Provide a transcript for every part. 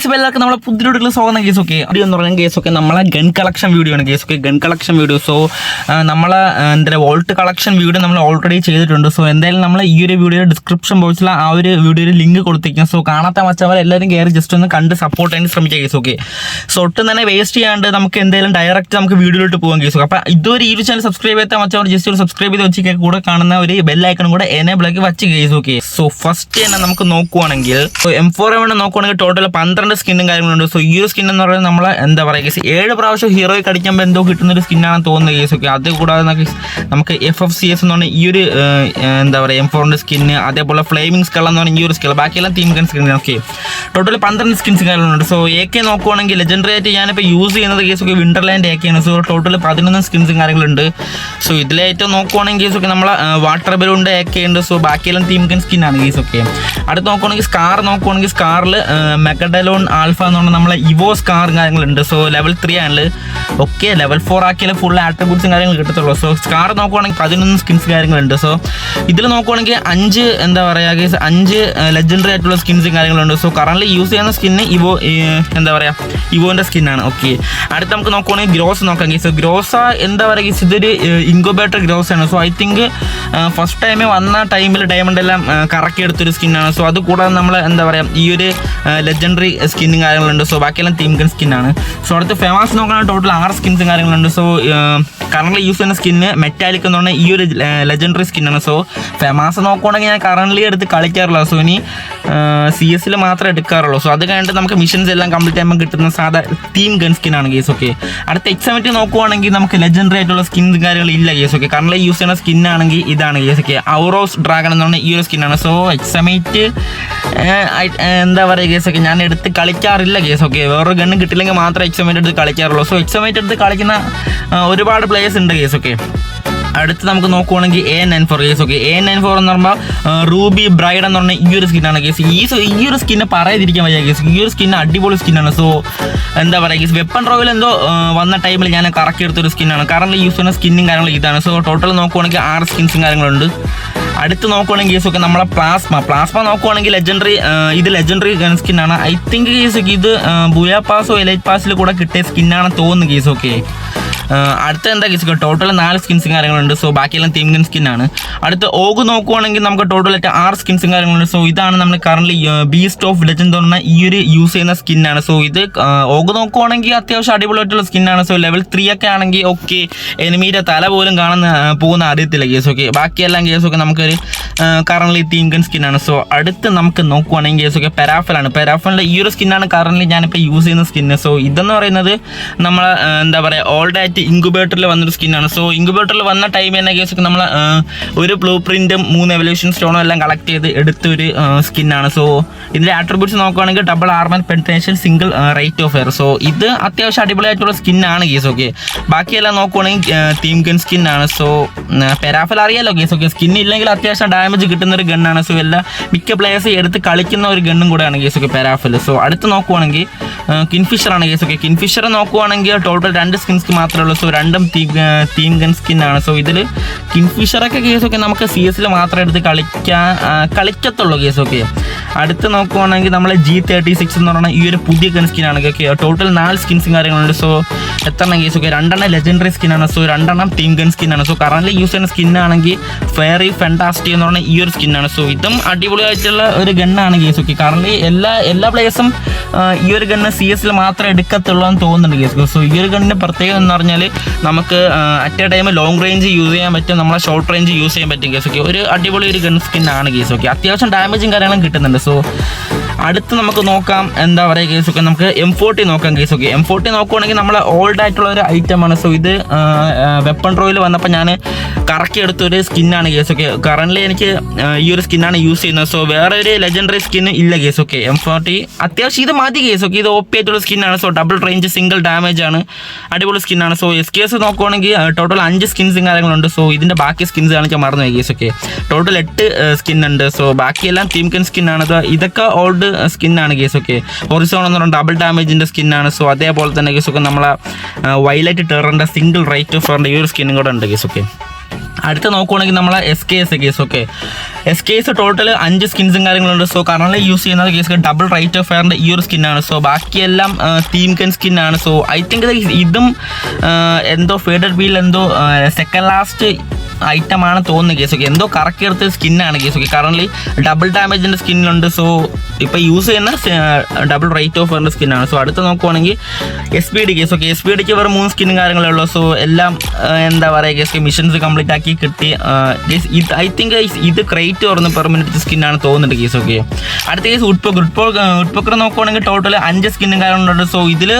എല്ലാവർക്കും നമ്മളെ പുതിയ സ്വാഗതം കേസ് ഒക്കെ അടി എന്ന് പറഞ്ഞാൽ കേസ് ഒക്കെ നമ്മളെ ഗൺ കളക്ഷൻ വീഡിയോ ആണ്. Guys okay gun collection video so നമ്മളെ എന്താ വോൾട്ട് കളക്ഷൻ വീഡിയോ നമ്മൾ ഓൾറെഡി ചെയ്തിട്ടുണ്ട്. സോ എന്തായാലും നമ്മൾ ഈ ഒരു വീഡിയോ ഡിസ്ക്രിപ്ഷൻ ബോക്സിൽ ആ ഒരു വീഡിയോയിൽ ലിങ്ക് കൊടുത്തിരിക്കും സോ കാണാത്ത മച്ചവർ എല്ലാവരും കയറി ജസ്റ്റ് ഒന്ന് കണ്ട് സപ്പോർട്ട് ചെയ്യാൻ ശ്രമിക്കുക കേസ് ഓക്കെ സോ ഒട്ടും തന്നെ വേസ്റ്റ് ചെയ്യാണ്ട് നമുക്ക് എന്തായാലും ഡയറക്റ്റ് നമുക്ക് വീഡിയോയിലോട്ട് പോകാം കേസ് അപ്പോൾ ഇതുവരെ ഈ ചാനൽ സബ്സ്ക്രൈബ് ചെയ്യാത്ത മച്ചവർ ജസ്റ്റ് ഒരു സബ്സ്ക്രൈബ് ചെയ്ത് വെച്ച് കൂടെ കാണുന്ന ഒരു ബെല്ലൈക്കണും കൂടെ എനേബിൾ ആക്കി വച്ച് കേസ് ഓക്കെ സോ ഫസ്റ്റ് തന്നെ നമുക്ക് നോക്കുവാണെങ്കിൽ എം ഫോർ എം നോക്കുവാണെങ്കിൽ ടോട്ടൽ പന്ത്രണ്ട് സ്കിന്നും കാര്യങ്ങളുണ്ട് സോ ഈ ഒരു സ്കിൻ എന്ന് പറയുന്നത് നമ്മൾ എന്താ പറയുക കേസ് ഏഴ് പ്രാവശ്യം ഹീറോയെ കടിക്കുമ്പോൾ എന്തോ കിട്ടുന്ന ഒരു സ്കിന്നാണ് തോന്നുന്നത് കേസ് ഓക്കെ അത് കൂടാതെ നമുക്ക് എഫ് എഫ് സി എസ് എന്ന് പറഞ്ഞ ഈ ഒരു എന്താ പറയുക എം ഫോറിന്റെ സ്കിന്ന് അതേപോലെ ഫ്ലെയിമിംഗ് സ്കൾ എന്ന് പറഞ്ഞ ഈ ഒരു സ്കിൽ ബാക്കിയെല്ലാം theme gun skin okay total പന്ത്രണ്ട് സ്കിൻസ് കാര്യങ്ങളുണ്ട് സോ എ കെ നോക്കുവാണെങ്കിൽ ലെജൻഡറി ആയിട്ട് ഞാനിപ്പോൾ യൂസ് ചെയ്യുന്നത് കേസ് ഒക്കെ വിന്റർലാൻഡ് എ ആണ്. സോ ടോട്ടൽ പതിനൊന്ന് സ്കിൻസും കാര്യങ്ങളുണ്ട് സോ ഇതിലേറ്റവും നോക്കുവാണെങ്കിൽ കേസ് ഒക്കെ നമ്മൾ വാട്ടർ ബലൂണിന്റെ എ കെ ഉണ്ട്. സോ ബാക്കിയെല്ലാം തീം ഗൺ സ്കിന്നാണ് കേസ് ഒക്കെ അടുത്ത് നോക്കുവാണെങ്കിൽ സ്കാർ നോക്കുവാണെങ്കിൽ സ്കാറിൽ ആൽഫ എന്ന് പറഞ്ഞാൽ നമ്മളെ ഇവോസ് കാർ കാര്യങ്ങളുണ്ട്. സോ ലെവൽ ത്രീ ആണ് ഓക്കെ ലെവൽ ഫോർ ആക്കിയാലും ഫുൾ ആട്രിബ്യൂട്ട്സും കാര്യങ്ങൾ കിട്ടത്തുള്ളൂ. സോ കാർ നോക്കുവാണെങ്കിൽ പതിനൊന്ന് സ്കിൻസ് കാര്യങ്ങളുണ്ട്. സോ ഇതിൽ നോക്കുവാണെങ്കിൽ അഞ്ച് എന്താ പറയുക അഞ്ച് ലെജൻഡറി ആയിട്ടുള്ള സ്കിൻസും കാര്യങ്ങളുണ്ട്. സോ കറന്റ് യൂസ് ചെയ്യുന്ന സ്കിന്ന് ഇവോ എന്താ പറയുക ഇവോന്റെ സ്കിന്നാണ് ഓക്കെ അടുത്ത് നമുക്ക് നോക്കുവാണെങ്കിൽ ഗ്രോസ് നോക്കാം സോ ഗ്രോസ എന്താ പറയുക ഇതൊരു ഇൻക്യുബേറ്റർ ഗ്രോസ് ആണ്. സോ ഐ തിങ്ക് ഫസ്റ്റ് ടൈമേ വന്ന ടൈമിൽ ഡയമണ്ട് എല്ലാം കറക്കി എടുത്തൊരു സ്കിന്നാണ് സോ അത് കൂടാതെ നമ്മൾ എന്താ പറയുക ഈ ഒരു ലെജൻഡറി സ്കിന്നും കാര്യങ്ങളുണ്ട്. സോ ബാക്കിയെല്ലാം തീം ഗൺ സ്കിന്നാണ് സോ അടുത്ത് ഫേമസ് നോക്കുകയാണെങ്കിൽ ടോട്ടൽ ആറ് സ്കിൻസും കാര്യങ്ങളുണ്ട്. സോ കറണ്ട്ലി യൂസ് ചെയ്യുന്ന സ്കിന്ന് മെറ്റാലിക് എന്ന് പറഞ്ഞാൽ ഈ ഒരു ലെജൻഡറി സ്കിന്നാണ് സോ ഫേമസ് നോക്കുകയാണെങ്കിൽ ഞാൻ കറണ്ട്ലി എടുത്ത് കളിക്കാറില്ല. സോ ഇനി സി എസിൽ മാത്രമേ എടുക്കാറുള്ളൂ. സോ അത് കഴിഞ്ഞിട്ട് നമുക്ക് മിഷൻസ് എല്ലാം കംപ്ലീറ്റ് ചെയ്യുമ്പോൾ കിട്ടുന്ന സാധാ തീം ഗൺ സ്കിന്നാണ് കേസ് ഓക്കെ അടുത്ത എക്സമറ്റ് നോക്കുവാണെങ്കിൽ നമുക്ക് ലെജൻഡറി ആയിട്ടുള്ള സ്കിൻസ് കാര്യങ്ങൾ ഇല്ല കേസ് ഓക്കെ കറണ്ട്ലി യൂസ് ചെയ്യുന്ന സ്കിന്നാണെങ്കിൽ ഇതാണ് കേസ് ഓക്കെ ഔറോസ് ഡ്രാഗൺ എന്ന് പറഞ്ഞാൽ ഈ ഒരു സ്കിന്നാണ് സോ എക്സമേറ്റ് എന്താ പറയുക കേസ് ഓക്കെ ഞാൻ എടുത്ത് കളിക്കാറില്ല കേസ്. ഓക്കെ വേറൊരു ഗണ്ണ് കിട്ടില്ലെങ്കിൽ മാത്രമേ എക്സമേറ്റ് എടുത്ത് കളിക്കാറുള്ളൂ. സോ എക്സമേറ്റ് എടുത്ത് കളിക്കുന്ന ഒരുപാട് പ്ലേയേഴ്സ് ഉണ്ട് കേസ്. ഓക്കെ അടുത്ത് നമുക്ക് നോക്കുവാണെങ്കിൽ A nine four guys okay A nine four എന്ന് പറയുമ്പോൾ റൂബി ബ്രൈഡ് എന്ന് പറഞ്ഞ ഈ ഒരു സ്കിന്നാണ് കേസ് ഈ ഈ ഒരു സ്കിന്നെ പറയാതിരിക്കാൻ വയ്യ കേസ് ഈ ഒരു സ്കിന്ന് അടിപൊളി സ്കിന്നാണ് സോ എന്താ പറയുക കേസ് വെപ്പൺ റോയിൽ എന്തോ വന്ന ടൈമിൽ ഞാൻ കറക്കി എടുത്തൊരു സ്കിന്നാണ് കാരണം യൂസ് ചെയ്യുന്ന സ്കിന്നും കാര്യങ്ങളും ഇതാണ്. സോ ടോട്ടൽ നോക്കുവാണെങ്കിൽ ആറ് സ്കിൻസും കാര്യങ്ങളുണ്ട്. അടുത്ത് നോക്കുവാണെങ്കിൽ കേസ് ഒക്കെ നമ്മളെ പ്ലാസ്മ പ്ലാസ്മ നോക്കുവാണെങ്കിൽ ലെജൻഡറി ഇത് ലെജൻഡറി ഗൺ സ്കിന്നാണ് ഐ തിങ്ക് കേസ് ഇത് ബുയ പാസോ എലൈറ്റ് പാസിൽ കൂടെ കിട്ടിയ സ്കിന്നാണ് തോന്നുന്നു കേസ് ഓക്കെ അടുത്ത എന്താ സ്കിൻ ടോട്ടൽ നാല് സ്കിൻസും കാര്യങ്ങളുണ്ട്. സോ ബാക്കിയെല്ലാം തീം ഗൺ സ്കിന്നാണ് അടുത്ത ഓഗ് നോക്കുവാണെങ്കിൽ നമുക്ക് ടോട്ടലായിട്ട് ആറ് സ്കിൻസും കാര്യങ്ങളുണ്ട്. സോ ഇതാണ് നമ്മൾ കറന്റ് ബീസ്റ്റ് ഓഫ് ലെജൻഡ് പറഞ്ഞ ഈ ഒരു യൂസ് ചെയ്യുന്ന സ്കിന്നാണ് സോ ഇത് ഓഗ് നോക്കുവാണെങ്കിൽ അത്യാവശ്യം അടിപൊളിയായിട്ടുള്ള സ്കിന്നാണ് സോ ലെവൽ ത്രീ ഒക്കെ ആണെങ്കിൽ ഓക്കെ എനിമീന്റെ തല പോലും ആ, പോകുന്ന അറിയത്തില്ല കേസ് ഓക്കെ ബാക്കിയെല്ലാം കേസൊക്കെ നമുക്കൊരു കറന്റ് തീം ഗൺ സ്കിന്നാണ് സോ അടുത്ത് നമുക്ക് നോക്കുവാണെങ്കിൽ കേസൊക്കെ പെരാഫലാണ് പെരാഫലിന്റെ ഈ ഒരു സ്കിന്നാണ് കറന്റ് ഞാനിപ്പോൾ യൂസ് ചെയ്യുന്ന സ്കിന്ന് സോ ഇതെന്ന് പറയുന്നത് നമ്മൾ എന്താ പറയുക ഓൾഡ് ആയിട്ട് ഇൻക്യുബേറ്ററിൽ വന്നൊരു സ്കിന്നാണ് സോ ഇൻക്യുബേറ്ററിൽ വന്ന ടൈം എന്ന കേസൊക്കെ നമ്മൾ ഒരു ബ്ലൂ പ്രിന്റും മൂന്ന് എവല്യൂഷൻ സ്റ്റോണും എല്ലാം കളക്ട് ചെയ്ത് എടുത്ത ഒരു സ്കിന്നാണ് സോ ഇതിന്റെ ആട്രിബ്യൂട്ട്സ് നോക്കുകയാണെങ്കിൽ double armour penetration single rate of fire so ഇത് അത്യാവശ്യം അടിപൊളിയായിട്ടുള്ള സ്കിന്നാണ് കേസ് ഓക്കെ ബാക്കിയെല്ലാം നോക്കുവാണെങ്കിൽ തീം ഗൺ സ്കിന്നാണ് സോ പെരാഫൽ അറിയാലോ കേസ് ഓക്കെ സ്കിൻ ഇല്ലെങ്കിൽ അത്യാവശ്യം ഡാമേജ് കിട്ടുന്ന ഒരു ഗണ്ണാണ് സോ എല്ലാ മിക്ക പ്ലേയേഴ്സ് എടുത്ത് കളിക്കുന്ന ഒരു ഗണ്ണും കൂടെയാണ് കേസ് ഓക്കെ പെരാഫൽ സോ അടുത്ത് നോക്കുവാണെങ്കിൽ കിൻഫിഷർ ആണ് കേസ് ഓക്കെ കിൻഫിഷർ നോക്കുവാണെങ്കിൽ ടോട്ടൽ രണ്ട് സ്കിൻസ് മാത്രമേ ഉള്ളൂ. സോ രണ്ടും തീം ഗൺ സ്കിൻ ആണ്. സോ ഇതിൽ കിൻഫിഷറൊക്കെ കേസൊക്കെ നമുക്ക് സി എസിൽ മാത്രം എടുത്ത് കളിക്കാൻ കളിക്കത്തുള്ളൂ കേസൊക്കെ അടുത്ത് നോക്കുവാണെങ്കിൽ നമ്മളെ ജി തേർട്ടി സിക്സ് എന്ന് പറയുന്ന ഈ ഒരു പുതിയ ഗൺ സ്കിൻ ആണ്. ഓക്കെ ടോട്ടൽ നാല് സ്കിൻസും കാര്യങ്ങളുണ്ട്. സോ എത്രണ്ണം കേസൊക്കെ രണ്ടെണ്ണം ലെജൻഡറി സ്കിൻ ആണ്. സോ രണ്ടെണ്ണം ടീം ഗൺ സ്കിൻ ആണ്. സോ കറന്റ് യൂസ് ചെയ്യുന്ന സ്കിൻ ആണെങ്കിൽ ഫെയറി ഫെന്റാസ്റ്റി എന്ന് പറഞ്ഞ ഈ ഒരു സ്കിൻ ആണ്. സോ ഇതും അടിപൊളിയായിട്ടുള്ള ഒരു ഗണ്ണാണ് കേസൊക്കെ കറന്റ് എല്ലാ എല്ലാ പ്ലേയേഴ്സും ഈ ഒരു ഗണ്ണ് സി എസിൽ മാത്രം എടുക്കത്തുള്ളൂ എന്ന് തോന്നുന്നുണ്ട് സോ ഈ ഒരു ഗണ്ണിന്റെ പ്രത്യേകത എന്ന് പറഞ്ഞാൽ നമുക്ക് at a time long range use ചെയ്യാൻ പറ്റും നമ്മളെ ഷോർട്ട് റേഞ്ച് യൂസ് ചെയ്യാൻ പറ്റും കേസ്. ഓക്കെ ഒരു അടിപൊളി ഒരു ഗൺ സ്കിന്നാണ് കേസ്. ഓക്കെ അത്യാവശ്യം ഡാമേജും കാര്യങ്ങളും കിട്ടുന്നുണ്ട്. സോ അടുത്ത് നമുക്ക് നോക്കാം എന്താ പറയുക കേസ് ഒക്കെ നമുക്ക് എം ഫോർട്ടി നോക്കാം കേസ് ഒക്കെ എം ഫോർട്ടി നോക്കുവാണെങ്കിൽ നമ്മൾ ഓൾഡ് ആയിട്ടുള്ള ഒരു ആണ്. സോ ഇത് വെപ്പൺ റോയിൽ വന്നപ്പോൾ ഞാൻ കറക്കി എടുത്തൊരു സ്കിന്നാണ് കേസ് ഒക്കെ കറന്റ് എനിക്ക് ഈ ഒരു സ്കിന്നാണ് യൂസ് ചെയ്യുന്നത്. സോ വേറെ ഒരു ലെജൻഡറി സ്കിൻ ഇല്ല കേസ് ഒക്കെ എം ഫോർട്ടി അത്യാവശ്യം ഇത് മതി കേസ് ഒക്കെ ഇത് ഓപ്പി ആയിട്ടുള്ള സ്കിന്നാണ് so double range single damage ആണ്. അടിപൊളി സ്കിന്നാണ് സോ എസ് കെ എസ് നോക്കുവാണെങ്കിൽ ടോട്ടൽ അഞ്ച് സ്കിൻസും കാര്യങ്ങളുണ്ട്. സോ ഇതിന്റെ ബാക്കി സ്കിൻസ് കാണിക്കാൻ മറന്നു കേസൊക്കെ. ടോട്ടൽ എട്ട് സ്കിൻ ഉണ്ട്. സോ ബാക്കിയെല്ലാം ടീം കൻ സ്കിന്നാണ് ഇതൊക്കെ ഓൾഡ് സ്കിന്നാണ് കേസ് ഓക്കെ ഹൊറിസോൺ എന്ന് പറഞ്ഞാൽ ഡബിൾ ഡാമേജിന്റെ ആണ് സോ അതേപോലെ തന്നെ കേസ് ഒക്കെ നമ്മളെ വൈലൈറ്റ് ടെററിന്റെ സിംഗിൾ റൈറ്റ് ഓഫ് ഈ ഒരു സ്കിന്നും കൂടെ ഉണ്ട് കേസ് ഓക്കെ അടുത്ത നോക്കുവാണെങ്കിൽ നമ്മളെ S K S guys okay S K S total അഞ്ച് സ്കിൻസും കാര്യങ്ങളുണ്ട്. സോ കറണ്ട് യൂസ് ചെയ്യുന്നത് കേസ് ഡബിൾ റൈറ്റ് ഓഫ് ഫയറിന്റെ ഈ ഒരു സ്കിന്നാണ്. സോ ബാക്കിയെല്ലാം തീം കൻ സ്കിന്നാണ്. സോ ഐ തിങ്ക് ഇതും എന്തോ ഫേഡഡ് ബീൽ എന്തോ സെക്കൻഡ് ലാസ്റ്റ് ഐറ്റമാണ് ആണ് തോന്നുന്നത് കേസ് ഓക്കെ എന്തോ കറക്കി എടുത്ത സ്കിന്നാണ് കേസ് ഓക്കെ കറന്റ് ഡബിൾ ഡാമേജിന്റെ സ്കിന്നിലുണ്ട്. സോ ഇപ്പോൾ യൂസ് ചെയ്യുന്ന ഡബിൾ റേറ്റ് ഓഫ് സ്കിൻ സ്കിന്നാണ് സോ അടുത്ത് നോക്കുവാണെങ്കിൽ S P D guys okay S P ഡിക്ക് വേറെ മൂന്ന് സ്കിന്നും കാര്യങ്ങളേ ഉള്ളൂ. സോ എല്ലാം എന്താ പറയുക കേസ് മിഷൻസ് കംപ്ലീറ്റ് ആക്കി കിട്ടി. ഐ തിങ്ക് ഇത് ക്രേറ്റ് പെർമനന്റ് സ്കിൻ സ്കിന്നാണ് തോന്നുന്നുണ്ട് കേസ് ഓക്കെ അടുത്ത കേസ് ഉഡ്പോക്കർ ഉഡ്പോക്കർ ഉഡ്പോക്കർ നോക്കുവാണെങ്കിൽ ടോട്ടൽ അഞ്ച് സ്കിന്നും കാര്യങ്ങളുണ്ട് സോ ഇതിൽ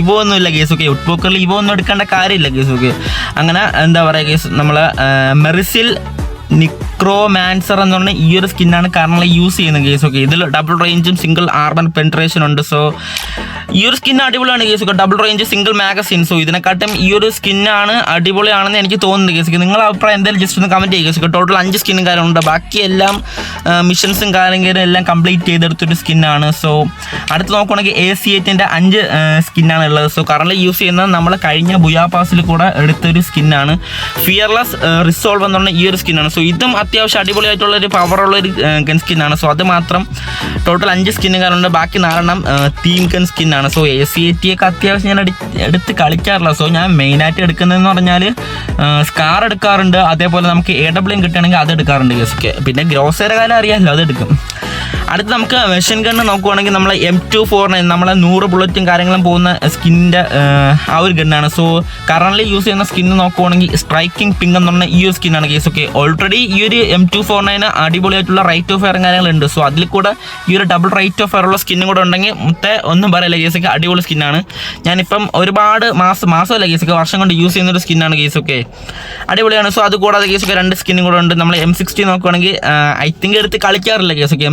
ഇവോ ഒന്നും ഇല്ല കേസ് ഓക്കെ ഉഡ്പോക്കറിൽ ഇവോ ഒന്നും എടുക്കേണ്ട കാര്യമില്ല കേസ് ഓക്കെ അങ്ങനെ എന്താ പറയുക കേസ് നമ്മൾ മെറിസിൽ നിക്രോമാൻസർ എന്ന് പറഞ്ഞ ഈ ഒരു സ്കിന്നാണ് കാരണം യൂസ് ചെയ്യുന്നത് കേസ് ഓക്കെ ഇതിൽ ഡബിൾ റേഞ്ചും സിംഗിൾ ആർമർ പെൻട്രേഷൻ ഉണ്ട്. സോ ഈ ഒരു സ്കിൻ അടിപൊളിയാണ് guys okay double range single magazine so ഇതിനെക്കാട്ടും ഈ ഒരു സ്കിന്നാണ് അടിപൊളിയാണെന്ന് എനിക്ക് തോന്നുന്നത് കേസ് നിങ്ങൾ അഭിപ്രായം എന്തായാലും ജസ്റ്റ് ഒന്ന് കമന്റ് ചെയ്യുക കേസ് ടോട്ടൽ അഞ്ച് സ്കിന്നും കാര്യങ്ങളുണ്ട് ബാക്കി എല്ലാം മിഷൻസും കാര്യങ്ങളും എല്ലാം കംപ്ലീറ്റ് ചെയ്തെടുത്തൊരു സ്കിന്നാണ് സോ അടുത്ത് നോക്കുകയാണെങ്കിൽ എ സി എറ്റിന്റെ അഞ്ച് സ്കിന്നാണ് ഉള്ളത്. സോ കറണ്ട് യൂസ് ചെയ്യുന്നത് നമ്മൾ കഴിഞ്ഞ ബുയാ പാസിൽ കൂടെ എടുത്തൊരു സ്കിന്നാണ് ഫിയർലെസ് റിസോൾവ് എന്ന് പറഞ്ഞ ഈ ഒരു സ്കിന്നാണ് സോ ഇതും അത്യാവശ്യം അടിപൊളിയായിട്ടുള്ള ഒരു പവറുള്ള ഒരു ഗൺ സ്കിന്നാണ് സോ അത് മാത്രം ടോട്ടൽ അഞ്ച് സ്കിന്നുകാരുണ്ട് ബാക്കി നാലെണ്ണം theme gun സ്കിന്നാണ് so A C A T ഒക്കെ അത്യാവശ്യം ഞാൻ എടുത്ത് കളിക്കാറില്ല. സോ ഞാൻ മെയിനായിട്ട് എടുക്കുന്നതെന്ന് പറഞ്ഞാൽ സ്കാർ എടുക്കാറുണ്ട്. അതേപോലെ നമുക്ക് എ ഡബ്ല്യൂ കിട്ടുകയാണെങ്കിൽ അത് എടുക്കാറുണ്ട്. ഗസ് ഒക്കെ പിന്നെ ഗ്രോസറി കാലം അറിയാമല്ലോ അത് എടുക്കും. അടുത്ത് നമുക്ക് മെഷീൻ ഗണ്ണ് നോക്കുവാണെങ്കിൽ നമ്മളെ എം ടു നയൻ നമ്മളെ നൂറ് ബുള്ളറ്റും കാര്യങ്ങളും പോകുന്ന സ്കിന്നിന്റെ ആ ഒരു ഗണ്ണാണ് സോ കറന്റ് യൂസ് ചെയ്യുന്ന സ്കിൻ നോക്കുവാണെങ്കിൽ സ്ട്രൈക്കിംഗ് പിങ്ക് എന്ന് പറഞ്ഞ ഈ ഒരു സ്കിന്നാണ് കേസ് ഓക്കെ ഓൾറെഡി ഈ ഒരു എം ടു ഫോർ നയൻ അടിപൊളിയായിട്ടുള്ള റൈറ്റ് ഓഫ് ഫയർ കാര്യങ്ങളുണ്ട് സോ അതിൽ കൂടെ ഈ ഒരു ഡബിൾ റൈറ്റ് ഓഫ് ഫയർ ഉള്ള സ്കിന്നും കൂടെ ഉണ്ടെങ്കിൽ മുത്തെ ഒന്നും പറയില്ല കേസ് ഒക്കെ അടിപൊളി സ്കിന്നാണ് ഞാനിപ്പം ഒരുപാട് മാസം മാസമല്ല ഒക്കെ വർഷം കൊണ്ട് യൂസ് ചെയ്യുന്ന ഒരു സ്കിന്നാണ് ഒക്കെ അടിപൊളിയാണ്. സോ അത് കൂടാതെ ഒക്കെ രണ്ട് സ്കിന്നും കൂടെ ഉണ്ട്. നമ്മൾ എം സിക്സ്റ്റി നോക്കുവാണെങ്കിൽ ഐ തിങ്ക് എടുത്ത് കളിക്കാറില്ല കേസ് ഒക്കെ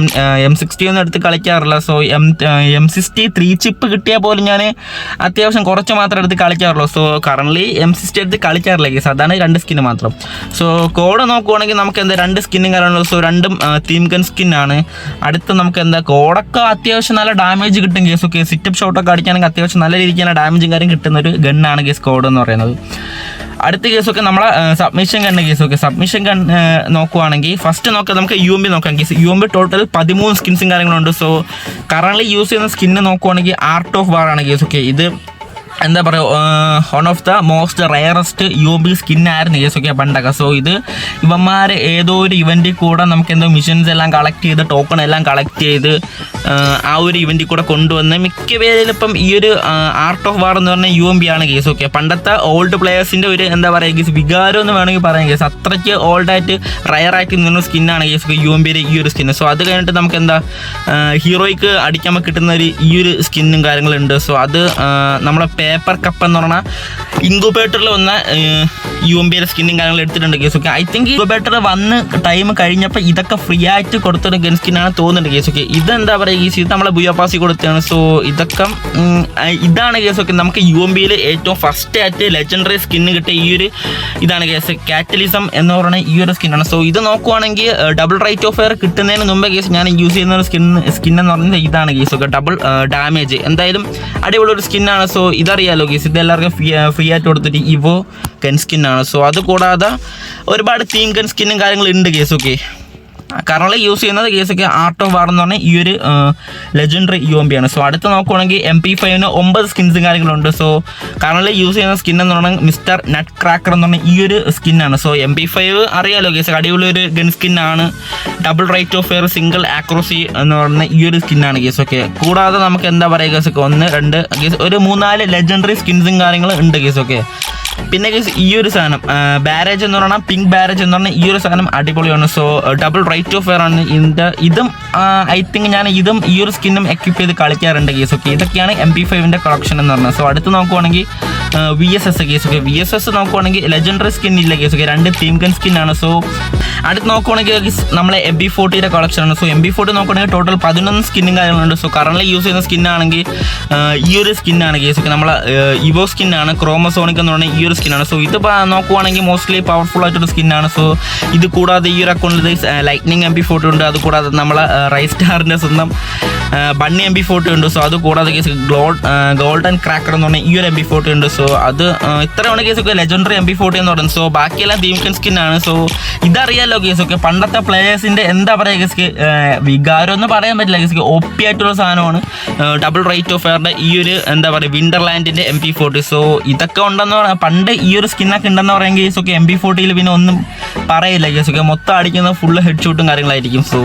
എം എം സിക്സ്റ്റി ഒന്നും എടുത്ത് കളിക്കാറില്ല. So M M sixty three chip കിട്ടിയാൽ പോലും ഞാൻ അത്യാവശ്യം കുറച്ച് മാത്രം എടുത്ത് കളിക്കാറുള്ളൂ. സോ കറന്റ് എം സിക്സ്റ്റി എടുത്ത് കളിക്കാറില്ല ഗീസ് അതാണ് രണ്ട് സ്കിന്ന് മാത്രം. സോ കോഡ് നോക്കുവാണെങ്കിൽ നമുക്ക് എന്താ രണ്ട് സ്കിന്നും കാര്യങ്ങളുള്ളൂ സോ രണ്ടും തീം ഗൺ സ്കിന്നാണ് അടുത്ത് നമുക്ക് എന്താ കോഡൊക്കെ അത്യാവശ്യം നല്ല ഡാമേജ് കിട്ടും കേസ് ഓക്കെ സിറ്റപ്പ് ഷോട്ടൊക്കെ അടിക്കുകയാണെങ്കിൽ അത്യാവശ്യം നല്ല രീതിക്ക് തന്നെ ഡാമേജും കാര്യം കിട്ടുന്ന ഒരു ഗണ്ണാണ് കേസ് കോഡ് എന്ന് പറയുന്നത്. അടുത്ത കേസൊക്കെ നമ്മൾ സബ്മിഷൻ കണ്ട കേസൊക്കെ. സബ്മിഷൻ കൺ നോക്കുവാണെങ്കിൽ ഫസ്റ്റ് നോക്കുക നമുക്ക് യു എം ബി നോക്കാം. Guys U M B total പതിമൂന്ന് സ്കിൻസും കാര്യങ്ങളുണ്ട് സോ കറണ്ട്ലി യൂസ് ചെയ്യുന്ന സ്കിന്ന് നോക്കുവാണെങ്കിൽ ആർട്ട് ഓഫ് വാർ ആണ് കേസ് ഓക്കെ ഇത് എന്താ പറയുക one of the most rarest U B guys okay പണ്ടൊക്കെ. സോ ഇത് ഇവന്മാർ ഏതോ ഒരു ഇവന്റിൽ കൂടെ നമുക്ക് എന്തോ മിഷൻസ് എല്ലാം കളക്ട് ചെയ്ത് ടോക്കൺ എല്ലാം കളക്ട് ചെയ്ത് ആ, ഒരു ഇവന്റിൽ കൂടെ കൊണ്ടുവന്ന് മിക്ക പേരിലും ഇപ്പം ഈ ഒരു ആർട്ട് ഓഫ് വാർ എന്ന് പറഞ്ഞാൽ യു എം ബി ആണ് കേസ് ഓക്കെ പണ്ടത്തെ ഓൾഡ് പ്ലേയേഴ്സിന്റെ ഒരു എന്താ പറയുക കേസ് വികാരം എന്ന് വേണമെങ്കിൽ പറയാം കേസ് അത്രയ്ക്ക് ഓൾഡായിട്ട് റയറായിട്ട് നിന്ന സ്കിന്നാണ് കേസ് ഒക്കെ യു എം ബിയുടെ ഈ ഒരു സ്കിന്ന് സോ അത് കഴിഞ്ഞിട്ട് നമുക്ക് എന്താ ഹീറോയ്ക്ക് അടിക്കാൻ കിട്ടുന്ന ഒരു ഈ ഒരു സ്കിന്നും കാര്യങ്ങളുണ്ട് സോ അത് നമ്മളെ പേപ്പർ കപ്പ് എന്ന് പറഞ്ഞാൽ ഇൻക്യുബേറ്ററിൽ വന്ന യു എം ബിയുടെ സ്കിന്നും കാര്യങ്ങളും എടുത്തിട്ടുണ്ട് guys okay I think incubator വന്ന് ടൈം കഴിഞ്ഞപ്പോൾ ഇതൊക്കെ ഫ്രീ ആയിട്ട് കൊടുത്തൊരു ഗൺ സ്കിന്നാണ് തോന്നുന്നുണ്ട് കേസ് ഒക്കെ ഇതെന്താ പറയുക ഈ സീറ്റ് നമ്മളെ ബുയോപാസി കൊടുത്തതാണ്. സോ ഇതൊക്കെ ഇതാണ് കേസ് ഒക്കെ നമുക്ക് യു എം ബിയിൽ ഏറ്റവും ഫസ്റ്റ് ആയിട്ട് ലെജൻഡറി സ്കിന്ന് കിട്ടിയ ഈ ഒരു ഇതാണ് കേസ് കാറ്റലിസം എന്ന് പറയുന്ന ഈ ഒരു സ്കിന്നാണ് സോ ഇത് നോക്കുവാണെങ്കിൽ ഡബിൾ റൈറ്റ് ഓഫ് ഫയർ കിട്ടുന്നതിന് മുമ്പേ കേസ് ഞാൻ യൂസ് ചെയ്യുന്ന ഒരു സ്കിൻ എന്ന് പറയുന്നത് ഇതാണ് കേസ് ഒക്കെ ഡബിൾ ഡാമേജ് എന്തായാലും അടിപൊളി ഒരു സ്കിന്നാണ് സോ ഇതറിയാലോ കേസ് ഇത് എല്ലാവർക്കും ഫ്രീ ഫ്രീ ആയിട്ട് കൊടുത്തിട്ട് ഇവോ ഗൺ സ്കിന്നാണ് സോ അത് കൂടാതെ ഒരുപാട് തീം ഗൺ സ്കിന്നും കാര്യങ്ങളും ഉണ്ട് കേസ് ഓക്കെ കറണ്ട് യൂസ് ചെയ്യുന്നത് കേസൊക്കെ ആർട്ട് ഓഫ് വാർ എന്ന് പറഞ്ഞാൽ ഈ ഒരു ലെജൻഡറി യു എം പി ആണ്. സോ അടുത്ത് നോക്കുവാണെങ്കിൽ എം പി ഫൈവിന് ഒമ്പത് സ്കിൻസും കാര്യങ്ങളുണ്ട്. സോ കറണ്ട്ലി യൂസ് ചെയ്യുന്ന സ്കിൻ എന്ന് പറഞ്ഞാൽ മിസ്റ്റർ നട്ട് ക്രാക്കർ എന്ന് പറഞ്ഞാൽ ഈ ഒരു സ്കിന്നാണ് സോ എം പി ഫൈവ് അറിയാലോ കേസ് അടിപൊളി ഒരു gun സ്കിന്നാണ് double rate of fire single accuracy എന്ന് പറഞ്ഞ ഈ ഒരു സ്കിന്നാണ് കേസ്. ഓക്കെ കൂടാതെ നമുക്ക് എന്താ പറയുക കേസ്? ഒക്കെ ഒന്ന് രണ്ട് കേസ് ഒരു മൂന്നാൽ ലെജൻഡറി സ്കിൻസും കാര്യങ്ങളും ഉണ്ട് കേസ്. ഓക്കെ പിന്നെ ഈ ഒരു സാധനം ബാരേജ് എന്ന് പറഞ്ഞാൽ പിങ്ക് ബാരേജ് എന്ന് പറഞ്ഞാൽ ഈ ഒരു സാധനം അടിപൊളിയാണ്. So double rate of fire ആണ് ഇതിന്റെ ഇതും ഐ തിങ്ക് ഞാൻ ഇതും ഈ ഒരു സ്കിന്നും എക്വിപ്പ് ചെയ്ത് കളിക്കാറുണ്ട് കേസ് ഓക്കെ ഇതൊക്കെയാണ് എം പി ഫൈവിന്റെ കളക്ഷൻ എന്ന് പറഞ്ഞത് സോ അടുത്ത് നോക്കുവാണെങ്കിൽ V S S guys okay V S S നോക്കുവാണെങ്കിൽ ലെജൻഡറി സ്കിൻ ഇല്ല കേസ് ഓക്കെ രണ്ട് തീം ഗൺ സ്കിന്നാണ് സോ അടുത്ത് നോക്കുവാണെങ്കിൽ നമ്മളെ എം ബി ഫോർട്ടിയുടെ ആണ്. സോ എം ബി ഫോർട്ടി നോക്കുവാണെങ്കിൽ ടോട്ടൽ പതിനൊന്ന് സ്കിന്നും കാര്യങ്ങളുണ്ട്. സോ കറണ്ട്ലി യൂസ് ചെയ്യുന്ന സ്കിന്നാണെങ്കിൽ ഈ ഒരു സ്കിന്നാണ് കേസ് ഓക്കെ നമ്മളെ ഇവോ സ്കിന്നാണ് ക്രോമസോണിക് എന്ന് പറഞ്ഞാൽ ഈ ഒരു സ്കിന്നാണ്. സോ ഇത് നോക്കുവാണെങ്കിൽ മോസ്റ്റ്ലി പവർഫുൾ ആയിട്ടൊരു സ്കിന്നാണ്. സോ ഇത് കൂടാതെ ഈ ഒരു അക്കൗണ്ടിൽ ലൈറ്റ്നിങ് എം പി ഫോട്ടോ ഉണ്ട്. അത് കൂടാതെ നമ്മളെ റൈസ് സ്റ്റാറിന്റെ സ്വന്തം ബണ്ണി എം ബി ഫോട്ടോ ഉണ്ട്. സോ അത് കൂടാതെ കേസ് ഗോൾഡ് ഗോൾഡൻ ക്രാക്കർ എന്ന് പറഞ്ഞാൽ ഈ ഒരു എം ബി ഫോട്ടോ ഉണ്ട്. സോ അത് ഇത്രയാണ് കേസൊക്കെ ലെജൻഡറി എം പി ഫോട്ടോ എന്ന് പറയുന്നത്. സോ ബാക്കിയെല്ലാം തീംകൻ സ്കിന്നാണ് സോ ഇതറിയാലോ കേസൊക്കെ പണ്ടത്തെ പ്ലേയേഴ്സിന്റെ എന്താ പറയുക കേസ് വികാരം ഒന്നും പറയാൻ പറ്റില്ല കേസൊക്കെ ഒപ്പി ആയിട്ടുള്ള സാധനമാണ്. ഡബിൾ റേറ്റ് ഓഫ് ഫെയറിന്റെ ഈ ഒരു എന്താ പറയുക വിന്റർലാൻഡിന്റെ എം പി ഫോർട്ടി സോ ഇതൊക്കെ ഉണ്ടെന്ന് പറഞ്ഞാൽ ഈ ഒരു സ്കിന്നൊക്കെ ഉണ്ടെന്ന് പറയാൻ കേസൊക്കെ എം ബി ഫോർട്ടിയിൽ പിന്നെ ഒന്നും പറയില്ല. ഒക്കെ മൊത്തം അടിക്കുന്ന ഫുൾ ഹെഡ് ഷൂട്ടും കാര്യങ്ങളായിരിക്കും. സോ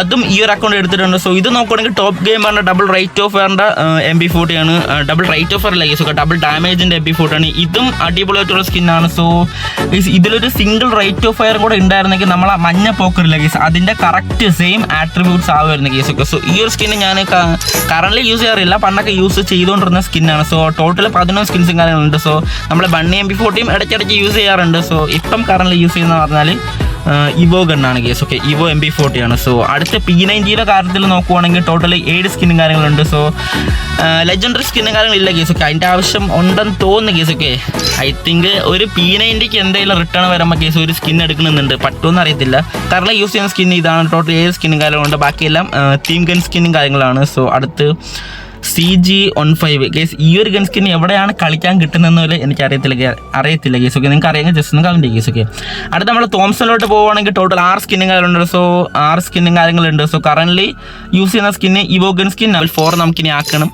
അതും ഈ ഒരു അക്കൗണ്ട് എടുത്തിട്ടുണ്ട്. സോ ഇത് നോക്കുകയാണെങ്കിൽ ടോപ്പ് ഗെയിം പറഞ്ഞ ഡബിൾ റേറ്റ് ഓഫ് വേറെ എം ബി ഫോർട്ടിയാണ് ഡബിൾ റേറ്റ് ഓഫ് അല്ല ഒക്കെ ഡബിൾ ഡാമേജിന്റെ എം ബി ഫോർട്ടിയാണ് ഇതും അടിപൊളിയായിട്ടുള്ള സ്കിന്നാണ് സോ ഇതിലൊരു സിംഗിൾ റേറ്റ് ഓഫ് ഫയർ കൂടെ ഉണ്ടായിരുന്നെങ്കിൽ നമ്മൾ ആ മഞ്ഞ പോക്കറില്ല കേസ് അതിന്റെ കറക്റ്റ് സെയിം ആട്രിബ്യൂട്ട്സ് ആവുമായിരുന്നു ഒക്കെ സോ ഈ ഒരു സ്കിന്ന് ഞാൻ കറന്റ് യൂസ് ചെയ്യാറില്ല. പണ്ടൊക്കെ യൂസ് ചെയ്തുകൊണ്ടിരുന്ന സ്കിന്നാണ് സോ ടോട്ടൽ പതിനൊന്ന് സ്കിൻസും കാര്യങ്ങളുണ്ട്. സോ നമ്മൾ ബണ്ണി എം പി ഫോർട്ടിയും ഇടയ്ക്കിടയ്ക്ക് യൂസ് ചെയ്യാറുണ്ട്. സോ ഇപ്പം കറന്റ് യൂസ് ചെയ്യുന്ന പറഞ്ഞാൽ Evo ഗണ്ണാണ് guys okay Evo M P forty ആണ്. സോ അടുത്ത പി നയന്റിയുടെ കാര്യത്തിൽ നോക്കുവാണെങ്കിൽ ടോട്ടലി ഏഴ് സ്കിന്നും കാര്യങ്ങളുണ്ട്. സോ ലെജൻഡറി സ്കിന്നും കാര്യങ്ങളില്ല കേസ് ഒക്കെ അതിന്റെ ആവശ്യം ഉണ്ടെന്ന് തോന്നുന്നു കേസ് ഒക്കെ ഐ തിങ്ക് ഒരു പി നയന്റിക്ക് എന്തെങ്കിലും റിട്ടേൺ വരുമ്പോൾ കേസ് ഒരു സ്കിൻ എടുക്കണമെന്നുണ്ട് പറ്റുമെന്ന് അറിയത്തില്ല. കാരണം യൂസ് ചെയ്യുന്ന സ്കിൻ ഇതാണ്. ടോട്ടൽ ഏഴ് സ്കിന്നും കാര്യങ്ങളുണ്ട്. ബാക്കിയെല്ലാം തീം ഗൺ സ്കിന്നും കാര്യങ്ങളാണ്. സോ അടുത്ത് C G one five guys ഈ ഒരു ഗൺ സ്കിൻ എവിടെയാണ് കളിക്കാൻ കിട്ടുന്നതെന്ന് പോലെ എനിക്ക് അറിയത്തില്ല അറിയത്തില്ല കേസ് ഓക്കെ നിങ്ങൾക്ക് അറിയാമെങ്കിൽ ജസ്റ്റ് ഒന്ന് കമന്റ് കേസ് ഓക്കെ അടുത്ത നമ്മൾ തോംസണിലോട്ട് പോവുകയാണെങ്കിൽ ടോട്ടൽ ആറ് സ്കിന്നും കാര്യങ്ങളുണ്ട്. സോ ആറ് സ്കിന്നും കാര്യങ്ങളുണ്ട്. സോ കറന്റ്ലി യൂസ് ചെയ്യുന്ന skin Evo gun skin level four നമുക്കിനി ആക്കണം.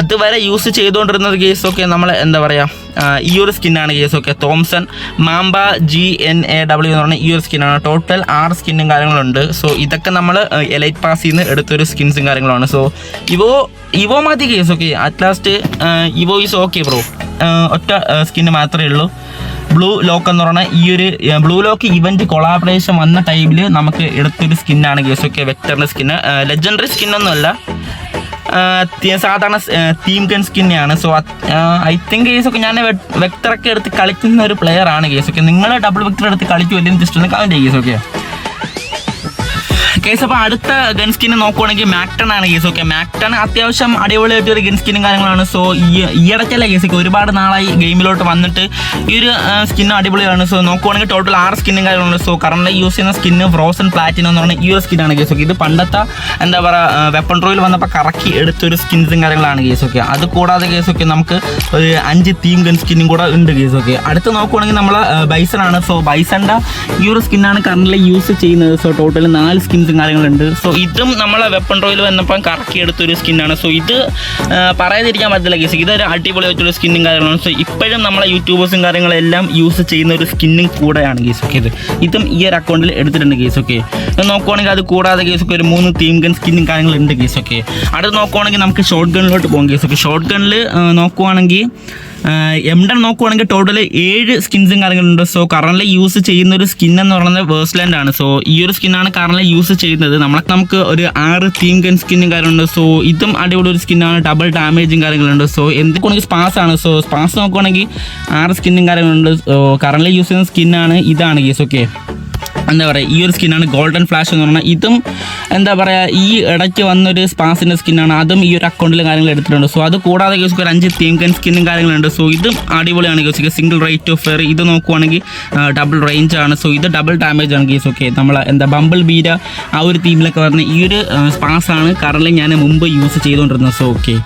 അതുവരെ യൂസ് ചെയ്തുകൊണ്ടിരുന്നത് കേസൊക്കെ നമ്മൾ എന്താ പറയുക ഈ ഒരു സ്കിന്നാണ് guys okay Thompson Mamba G N A W എന്ന് പറഞ്ഞ ഈ ഒരു സ്കിന്നാണ്. ടോട്ടൽ ആറ് സ്കിന്നും കാര്യങ്ങളുണ്ട്. സോ ഇതൊക്കെ നമ്മൾ എലൈറ്റ് പാസിൽ നിന്ന് എടുത്തൊരു സ്കിൻസും കാര്യങ്ങളാണ് സോ ഇവോ ഇവോ മതി guys okay at last Evo is okay bro ഒറ്റ സ്കിന്ന് മാത്രമേ ഉള്ളൂ. ബ്ലൂ ലോക്ക് എന്ന് പറഞ്ഞാൽ ഈ ഒരു ബ്ലൂ ലോക്ക് ഇവന്റ് കൊളാബറേഷൻ വന്ന ടൈമിൽ നമുക്ക് എടുത്തൊരു സ്കിന്നാണ് കേസ് ഓക്കെ വെക്ടറിന്റെ സ്കിന്ന് ലെജൻഡറി സ്കിന്നൊന്നുമല്ല സാധാരണ തീം ഗൺ സ്കിന്നെയാണ് സോ ഐ തിങ്ക് കേസൊക്കെ ഞാൻ വെക്ടറൊക്കെ എടുത്ത് കളിക്കുന്ന ഒരു പ്ലെയർ ആണ് കേസൊക്കെ നിങ്ങൾ ഡബിൾ വെക്ടർ എടുത്ത് കളിക്കുമല്ലോ ജസ്റ്റ് ഒന്ന് കമന്റ് കേസൊക്കെ കേസ് അപ്പോൾ അടുത്ത ഗൺ സ്കിന് നോക്കുവാണെങ്കിൽ മാക്ടൺ ആണ് കേസ് ഓക്കെ മാക്ടൺ അത്യാവശ്യം അടിപൊളിയായിട്ട് ഒരു ഗൺ സ്കിന്നും കാര്യങ്ങളാണ്. സോ ഈ ഈയിടയ്ക്കല്ല കേസ് ഒരുപാട് നാളായി ഗെയിമിലോട്ട് വന്നിട്ട് ഈ ഒരു സ്കിന്നും അടിപൊളിയാണ്. സോ നോക്കുവാണെങ്കിൽ ടോട്ടൽ ആറ് സ്കിന്നും കാര്യങ്ങളുണ്ട്. സോ കറണ്ട് യൂസ് ചെയ്യുന്ന സ്കിന്ന് ഫ്രോസൺ പ്ലാറ്റിനം എന്ന് പറഞ്ഞാൽ ഈ ഒരു സ്കിന്നാണ് കേസ് ഓക്കെ ഇത് പണ്ടത്തെ എന്താ പറയുക വെപ്പൺ റോയിൽ വന്നപ്പോൾ കറക്കി എടുത്തൊരു സ്കിൻസും കാര്യങ്ങളാണ് കേസ് ഓക്കെ അത് കൂടാതെ കേസ് ഒക്കെ നമുക്ക് ഒരു അഞ്ച് തീം ഗൺ സ്കിന്നും കൂടെ ഉണ്ട് കേസ് ഓക്കെ അടുത്ത് നോക്കുവാണെങ്കിൽ നമ്മൾ ബൈസൺ ആണ്. സോ ബൈസണിന്റെ ഈ ഒരു സ്കിന്നാണ് കറണ്ട്ലി യൂസ് ചെയ്യുന്നത്. സോ ടോട്ടൽ നാല് സ്കിൻസും കാര്യങ്ങളുണ്ട്. സോ ഇതും നമ്മളെ വെപ്പൺ റോയിൽ വന്നപ്പം കറക്കി എടുത്തൊരു സ്കിന്നാണ് സോ ഇത് പറയാതിരിക്കാൻ പറ്റില്ല കേസ് ഇതൊരു അടിപൊളിയായിട്ടുള്ള സ്കിന്നും കാര്യങ്ങളാണ് സോ ഇപ്പോഴും നമ്മളെ യൂട്യൂബേഴ്സും കാര്യങ്ങളെല്ലാം യൂസ് ചെയ്യുന്ന ഒരു സ്കിന്നും കൂടെയാണ് കേസ് ഓക്കെ ഇത്. ഇതും ഈ ഒരു അക്കൗണ്ടിൽ എടുത്തിട്ടുണ്ട് കേസ് ഓക്കെ നോക്കുവാണെങ്കിൽ അത് കൂടാതെ കേസ് ഒക്കെ ഒരു മൂന്ന് തീം ഗൺ സ്കിന്നും കാര്യങ്ങളുണ്ട് കേസ് ഓക്കെ അടുത്ത് നോക്കുവാണെങ്കിൽ നമുക്ക് ഷോർട്ട് ഗണ്ണിലോട്ട് പോകാം കേസ് ഓക്കെ ഷോർട്ട് ഗണ്ണിൽ നോക്കുവാണെങ്കിൽ എംഡൺ നോക്കുവാണെങ്കിൽ ടോട്ടൽ ഏഴ് സ്കിൻസും കാര്യങ്ങളുണ്ട്. സോ കറന്റ് യൂസ് ചെയ്യുന്ന ഒരു സ്കിൻ എന്ന് പറയുന്നത് വേഴ്സ്ലാൻഡ് ആണ്. സോ ഈ ഒരു സ്കിന്നാണ് കറന്റ് യൂസ് ചെയ്യുന്നത്. നമ്മളെ നമുക്ക് ഒരു ആറ് തീം ഗൺ സ്കിന്നും കാര്യങ്ങളുണ്ട്. സോ ഇതും അടിപൊളി ഒരു സ്കിന്നാണ് ഡബിൾ ഡാമേജും കാര്യങ്ങളുണ്ട്. സോ എന്തൊക്കെയാണെങ്കിൽ സ്പാസ് ആണ്? സോ സ്പാസ് നോക്കുവാണെങ്കിൽ ആറ് സ്കിന്നും കാര്യങ്ങളുണ്ട്. സോ കറന്റ് യൂസ് ചെയ്യുന്ന സ്കിന്നാണ് ഇതാണ് കേസ് ഓക്കെ എന്താ പറയുക ഈ ഒരു സ്കിന്നാണ് ഗോൾഡൻ ഫ്ലാഷ് എന്ന് പറഞ്ഞാൽ ഇതും എന്താ പറയുക ഈ ഇടയ്ക്ക് വന്നൊരു സ്പാസിന്റെ സ്കിന്നാണ് അതും ഈ ഒരു അക്കൗണ്ടിൽ കാര്യങ്ങൾ എടുത്തിട്ടുണ്ട്. സോ അത് കൂടാതെ കേസ് ഒരു അഞ്ച് തീം സ്കിന്നും കാര്യങ്ങളുണ്ട് സോ ഇതും അടിപൊളിയാണ് guys single rate of fire ഇത് നോക്കുവാണെങ്കിൽ ഡബിൾ റേഞ്ച് ആണ്. സോ ഇത് ഡബിൾ ഡാമേജ് ആണ് കേസ് ഓക്കെ നമ്മൾ എന്താ ബമ്പിൾ ബീര ആ ഒരു തീമിലൊക്കെ പറഞ്ഞ ഈ ഒരു സ്പാസാണ് കറന്റ് ഞാൻ മുമ്പ് യൂസ് ചെയ്തുകൊണ്ടിരുന്നത് സോ ഓക്കെ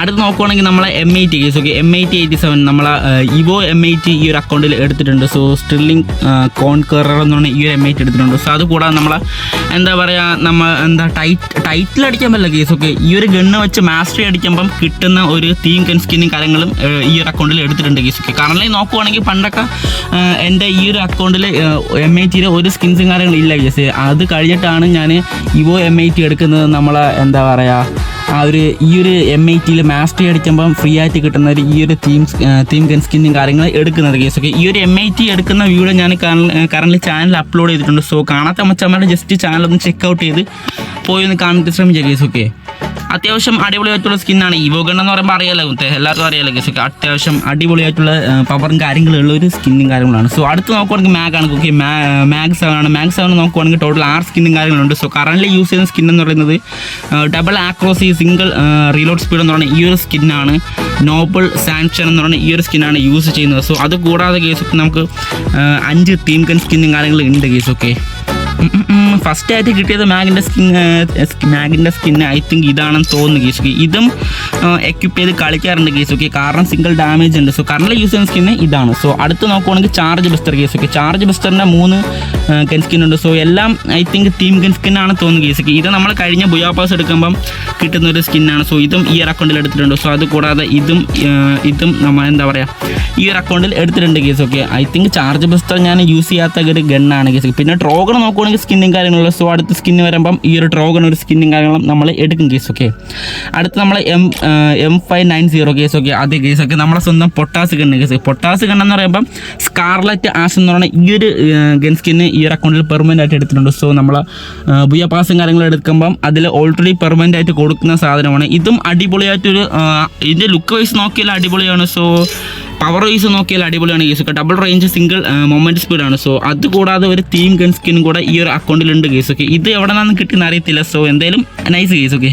അടുത്ത് നോക്കുവാണെങ്കിൽ നമ്മളെ M T guys okay M T eighty seven നമ്മളെ ഇവോ എം ടി ഈ ഒരു അക്കൗണ്ടിൽ എടുത്തിട്ടുണ്ട്. സോ സ്ട്രില്ലിംഗ് കോൺകറർ എന്ന് പറഞ്ഞ ഈ ഒരു എം ടി എടുത്തിട്ടുണ്ട്. സോ അതുകൂടാതെ നമ്മളെ എന്താ പറയുക നമ്മൾ എന്താ ടൈറ്റ് ടൈറ്റിൽ അടിക്കാൻ പറ്റില്ല കേസ് ഓക്കെ ഈ ഒരു ഗണ്ണ് വെച്ച് മാസ്റ്ററി അടിക്കുമ്പം കിട്ടുന്ന ഒരു തീം കൻ സ്കിന്നും കാര്യങ്ങളും ഈ ഒരു അക്കൗണ്ടിൽ എടുത്തിട്ടുണ്ട് കേസ് ഓക്കെ കാരണം നോക്കുവാണെങ്കിൽ പണ്ടൊക്കെ എന്റെ ഈ ഒരു അക്കൗണ്ടിൽ എം ഐ ടിയുടെ ഒരു സ്കിൻസും കാര്യങ്ങളും ഇല്ല കേസ് അത് കഴിഞ്ഞിട്ടാണ് ഞാൻ ഇവോ എം ഐ ടി എടുക്കുന്നത് നമ്മളെ എന്താ പറയുക ആ ഒരു ഈ ഒരു എം ഐ ടിയിൽ മാസ്റ്ററി അടിക്കുമ്പം ഫ്രീ ആയിട്ട് കിട്ടുന്ന ഒരു ഈ ഒരു തീം തീം ഗൺ സ്കിന്നും കാര്യങ്ങൾ എടുക്കുന്നത് കേസ് ഓക്കെ ഈ ഒരു എം ഐ ടി എടുക്കുന്ന വീഡിയോ ഞാൻ കറണ്ട് ചാനൽ അപ്ലോഡ് ചെയ്തിട്ടുണ്ട്. സോ കാണാത്ത മച്ചന്മാരുടെ ജസ്റ്റ് ചാനൽ ഒന്ന് ചെക്ക് ഔട്ട് ചെയ്ത് പോയി ഒന്ന് കാണാൻ കേസ് ഓക്കെ അത്യാവശ്യം അടിപൊളിയായിട്ടുള്ള സ്കിന്നാണ് ഈ വോഗൺ എന്ന് പറയുമ്പോൾ അറിയാലോ എല്ലാവർക്കും അറിയാലോ ഓക്കെ അത്യാവശ്യം അടിപൊളിയായിട്ടുള്ള പവറും കാര്യങ്ങളുള്ള ഒരു സ്കിന്നും കാര്യങ്ങളാണ് സോ അടുത്ത് നോക്കുവാണെങ്കിൽ മാഗ് ആണ് ഓക്കെ മാഗ് സെവൻ ആണ്. മാഗ് സെവൻ നോക്കുവാണെങ്കിൽ ടോട്ടൽ ആറ് സ്കിന്നും കാര്യങ്ങളുണ്ട്. സോ കറന്റ് യൂസ് ചെയ്യുന്ന സ്കിൻ എന്ന് പറയുന്നത് double accuracy single reload speed എന്ന് പറയുന്ന ഈ ഒരു സ്കിന്നാണ് നോബിൾ സാങ്ഷൻ എന്ന് പറയുന്ന ഈ ഒരു സ്കിന്നാണ് യൂസ് ചെയ്യുന്നത്. സോ അത് കൂടാതെ കേസ് നമുക്ക് അഞ്ച് തീം ഗൺ സ്കിന്നും കാര്യങ്ങളും ഉണ്ട് കേസ് ഓക്കെ ഫസ്റ്റ് ആയിട്ട് കിട്ടിയത് മാഗിന്റെ മാഗിന്റെ സ്കിൻ ഐ തിങ്ക് ഇതാണെന്ന് തോന്നുന്നു കേസുക്കി ഇതും എക്യുപ്പ് ചെയ്ത് കളിക്കാറുണ്ട് കേസുക്കി കാരണം സിംഗിൾ ഡാമേജ് ഉണ്ട്. സോ കറണ്ട് യൂസ് ചെയ്യുന്ന സ്കിന്ന് ഇതാണ്. സോ അടുത്ത് നോക്കുവാണെങ്കിൽ ചാർജ് ബസ്റ്റർ കേസുക്കി ചാർജ് ബസ്റ്ററിന്റെ മൂന്ന് ഗൻ സ്കിൻ ഉണ്ട്. സോ എല്ലാം ഐ തിങ്ക് തീം ഗൻ സ്കിന്നാണ് തോന്നുന്നു കേസുക്കി ഇത് നമ്മൾ കഴിഞ്ഞ ബുയാപ്പാസ് എടുക്കുമ്പം കിട്ടുന്ന ഒരു സ്കിന്നാണ് സോ ഇതും ഈ ഒരു അക്കൗണ്ടിൽ എടുത്തിട്ടുണ്ട്. സോ അത് കൂടാതെ ഇതും ഇതും നമ്മൾ എന്താ പറയുക ഈ ഒരു അക്കൗണ്ടിൽ എടുത്തിട്ടുണ്ട് guys I think charge buster ഞാൻ യൂസ് ചെയ്യാത്ത ഒരു ഗണ്ണാണ് കേസ് പിന്നെ ട്രോഗൺ നോക്കുവാണെങ്കിൽ സ്കിന്നും കാര്യങ്ങളുള്ള സോ അടുത്ത സ്കിന്ന് വരുമ്പം ഈ ഒരു ഡ്രോഗൺ ഒരു സ്കിന്നും കാര്യങ്ങളും നമ്മൾ എടുക്കും കേസ് ഓക്കെ അടുത്ത് നമ്മൾ M M five nine zero guys okay അതേ കേസ് ഒക്കെ നമ്മളെ സ്വന്തം പൊട്ടാസ് ഗണ്ണ് കേസ് പൊട്ടാസ് കണ്ണെന്ന് പറയുമ്പം സ്കാർലറ്റ് ആഷ് എന്ന് പറയുന്ന ഈ ഒരു ഗൺ സ്കിന്ന് ഈ ഒരു അക്കൗണ്ടിൽ പെർമനന്റ് ആയിട്ട് എടുത്തിട്ടുണ്ട്. സോ നമ്മൾ ബുയ പാസും കാര്യങ്ങളും എടുക്കുമ്പം അതിൽ ഓൾറെഡി പെർമനന്റ് ആയിട്ട് കൊടുക്കുന്ന സാധനമാണ്. ഇതും അടിപൊളിയായിട്ടൊരു ഇതിന്റെ ലുക്ക് വൈസ് നോക്കിയാൽ അടിപൊളിയാണ്. സോ പവർ വൈസ് നോക്കിയാൽ അടിപൊളിയാണ് guys double range single movement സ്പീഡാണ് so അത് കൂടാതെ ഒരു തീം ഗൺ സ്കിൻ കൂടെ ഈ ഒരു അക്കൗണ്ടിലുണ്ട് കേസ് ഓക്കെ ഇത് എവിടെ നിന്നാണ് കിട്ടിയെന്ന് അറിയത്തില്ല. സോ എന്തായാലും നൈസ് കേസ് ഓക്കെ